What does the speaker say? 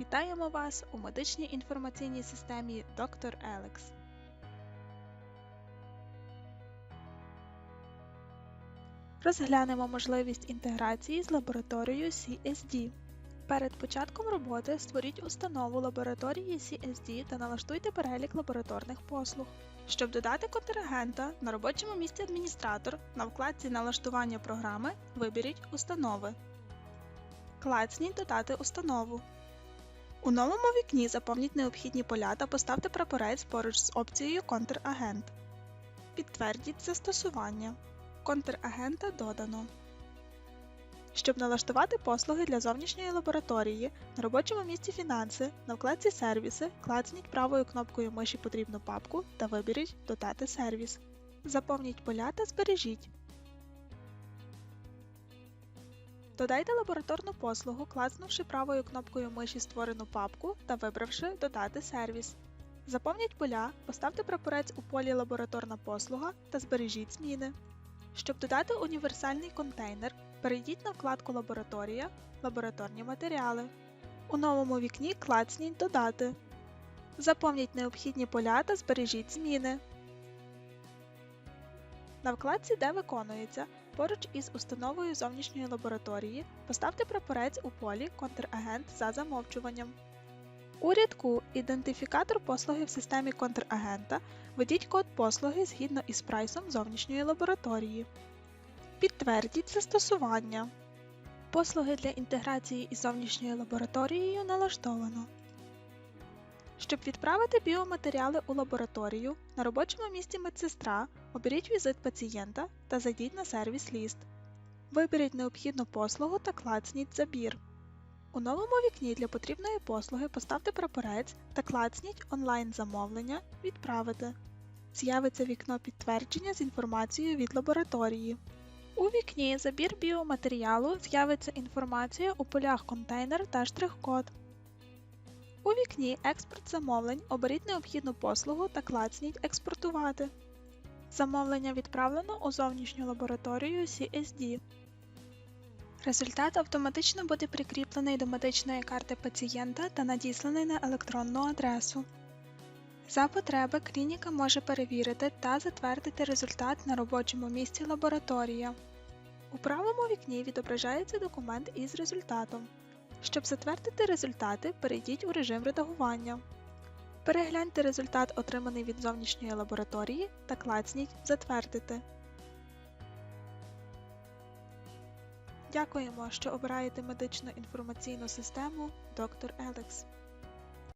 Вітаємо вас у медичній інформаційній системі Dr. Alex. Розглянемо можливість інтеграції з лабораторією CSD. Перед початком роботи створіть установу лабораторії CSD та налаштуйте перелік лабораторних послуг. Щоб додати контрагента на робочому місці адміністратор на вкладці Налаштування програми виберіть Установи. Клацніть Додати установу. У новому вікні заповніть необхідні поля та поставте прапорець поруч з опцією Контрагент. Підтвердіть застосування. Контрагента додано. Щоб налаштувати послуги для зовнішньої лабораторії, на робочому місці Фінанси на вкладці Сервіси клацніть правою кнопкою миші потрібну папку та виберіть Додати сервіс. Заповніть поля та збережіть. Додайте лабораторну послугу, клацнувши правою кнопкою миші створену папку та вибравши Додати сервіс. Заповніть поля, поставте прапорець у полі Лабораторна послуга та збережіть зміни. Щоб додати універсальний контейнер, перейдіть на вкладку Лабораторія, Лабораторні матеріали. У новому вікні клацніть Додати. Заповніть необхідні поля та збережіть зміни. На вкладці Де виконується поруч із установою зовнішньої лабораторії поставте прапорець у полі Контрагент за замовчуванням. У рядку Ідентифікатор послуги в системі контрагента введіть код послуги згідно із прайсом зовнішньої лабораторії. Підтвердіть застосування. Послуги для інтеграції із зовнішньою лабораторією налаштовано. Щоб відправити біоматеріали у лабораторію, на робочому місці медсестра оберіть візит пацієнта та зайдіть на сервіс ліст. Виберіть необхідну послугу та клацніть Забір. У новому вікні для потрібної послуги поставте прапорець та клацніть онлайн замовлення Відправити. З'явиться вікно підтвердження з інформацією від лабораторії. У вікні Забір біоматеріалу з'явиться інформація у полях контейнер та штрих-код. У вікні Експорт замовлень оберіть необхідну послугу та клацніть Експортувати. Замовлення відправлено у зовнішню лабораторію CSD. Результат автоматично буде прикріплений до медичної карти пацієнта та надісланий на електронну адресу. За потреби клініка може перевірити та затвердити результат на робочому місці лабораторія. У правому вікні відображається документ із результатом. Щоб затвердити результати, перейдіть у режим редагування. Перегляньте результат, отриманий від зовнішньої лабораторії, та клацніть Затвердити. Дякуємо, що обираєте медичну інформаційну систему Доктор Alex.